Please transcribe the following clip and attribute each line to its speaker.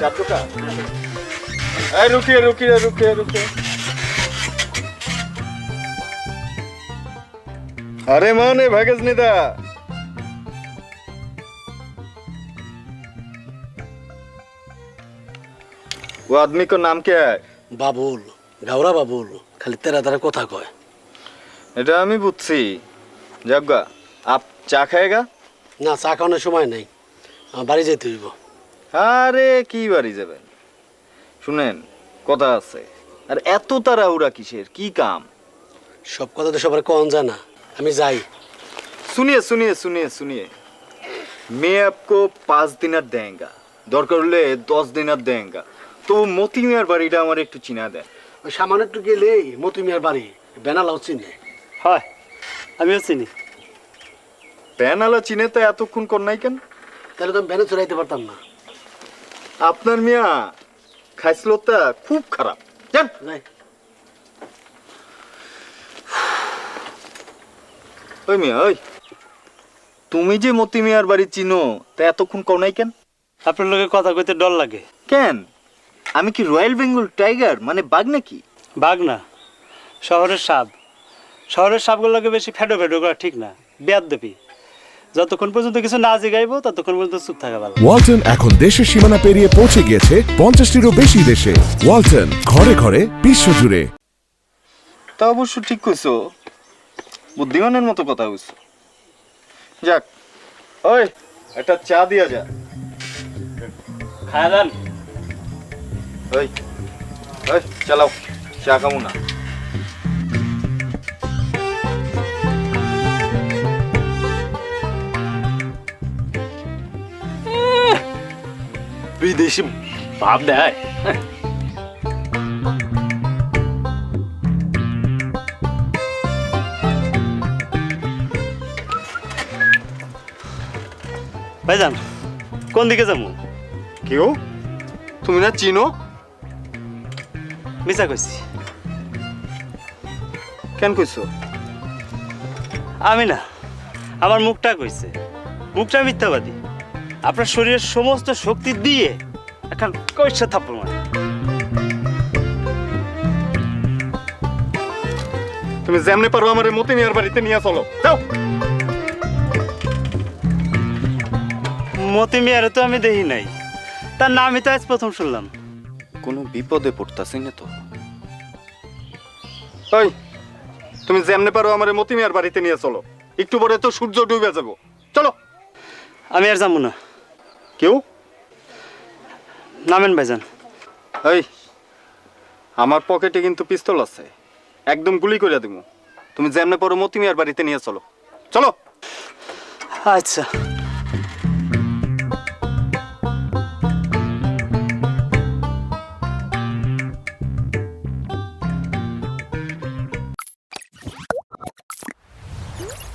Speaker 1: चाकू का अरे রুকিয়ে রুকিয়ে রুকিয়ে। रुकिए अरे माने भगत निदा वो आदमी को नाम
Speaker 2: বাবুল গাওরা বাবুল খালি তেরা তারা কথা কয়।
Speaker 1: এটা আমি বুঝছি। যাগা আপ চা খায়গা
Speaker 2: না চা খাওয়ানোর সময় নেই। আমার বাড়ি যেতে হইব।
Speaker 1: আরে কি বাড়ি যাবেন শুনেন কথা আছে আর এত তাড়াহুড়া কিসের কি কাম
Speaker 2: সব কথা তো সবার কন জানা আমি যাই
Speaker 1: सुनिए सुनिए सुनिए सुनिए मैं आपको पाँच दिनर देंगा দরকার হলে দশ দিনার দেঙ্গা তো মতি মিয়ার বাড়িটা আমার একটু চিনা দেন
Speaker 2: ওই সামান্য একটু গেলেই মতি মিয়ার বাড়ি বেনালাও চিনে
Speaker 3: হয় আমিও চিনি
Speaker 1: প্যানালা চিনে তো এতক্ষণ কর নাই কেন
Speaker 2: তাহলে তো আমি ভ্যানে চড়াইতে পারতাম না
Speaker 1: আপনার মিয়া খাইসলতা খুব খারাপ। জান ওই মিয়া ওই। তুমি যে মতি মিয়ার বাড়ি চিনো তা এতক্ষণ কর নাই কেন?
Speaker 3: আপনার লোকে কথা কইতে ডর লাগে।
Speaker 1: কেন? আমি কি রয়্যাল বেঙ্গল টাইগার মানে বাঘ নাকি?
Speaker 3: বাঘ না শহরের সাপ। শহরের সাপগুলোকে বেশি ফেডো ফেডো করা ঠিক না বেয়াদ দেবি যতক্ষণ পর্যন্ত কিছু না জিগাইবো ততক্ষণ পর্যন্ত চুপ থাকা ভালো।
Speaker 4: ওয়ালটন এখন দেশের সীমানা পেরিয়ে পৌঁছে গিয়েছে পঞ্চাশটিরও বেশি দেশে। ওয়ালটন ঘরে ঘরে বিশ্বজুড়ে।
Speaker 1: তা অবশ্য ঠিক কইছো। বুদ্ধিমানের মতো কথা কইছো। যাক ওই একটা চা দিয়া যা।
Speaker 3: খায়া যান
Speaker 1: ওই ওই চালাও চা খাব না।
Speaker 3: বিদেশি ভাব দেয়। ভাইজান কোন দিকে যাব?
Speaker 1: কেউ? তুমি না চিনো?
Speaker 3: মিছা কইছি।
Speaker 1: কেন কইছো?
Speaker 3: আমি না আমার মুখটা কইছে। মুখটা মিথ্যাবাদী। আপনার শরীরের সমস্ত শক্তি দিয়ে এখন থাপ্পড় মারে।
Speaker 1: তুমি যেমনি পারো আমার মতি মিয়ার বাড়িতে নিয়ে চলো। যাও।
Speaker 3: মতি মিয়ারে তো আমি দেখি নাই। তার নামই তো আজ প্রথম শুনলাম।
Speaker 1: কোনো বিপদে পড়তাছি না তো। ওই তুমি যেমনি পারো আমার মতি মিয়ার বাড়িতে নিয়ে চলো। একটু পরে তো সূর্য ডুবে যাব। চলো।
Speaker 3: আমি আর যাব না।
Speaker 1: কেউ?
Speaker 3: নামেন ভাইজান।
Speaker 1: এই আমার পকেটে কিন্তু পিস্তল আছে। একদম গুলি করে দেবো তুমি যেমনে পরো মতিমিয়ার বাড়িতে নিয়ে চলো। চলো।
Speaker 3: আচ্ছা।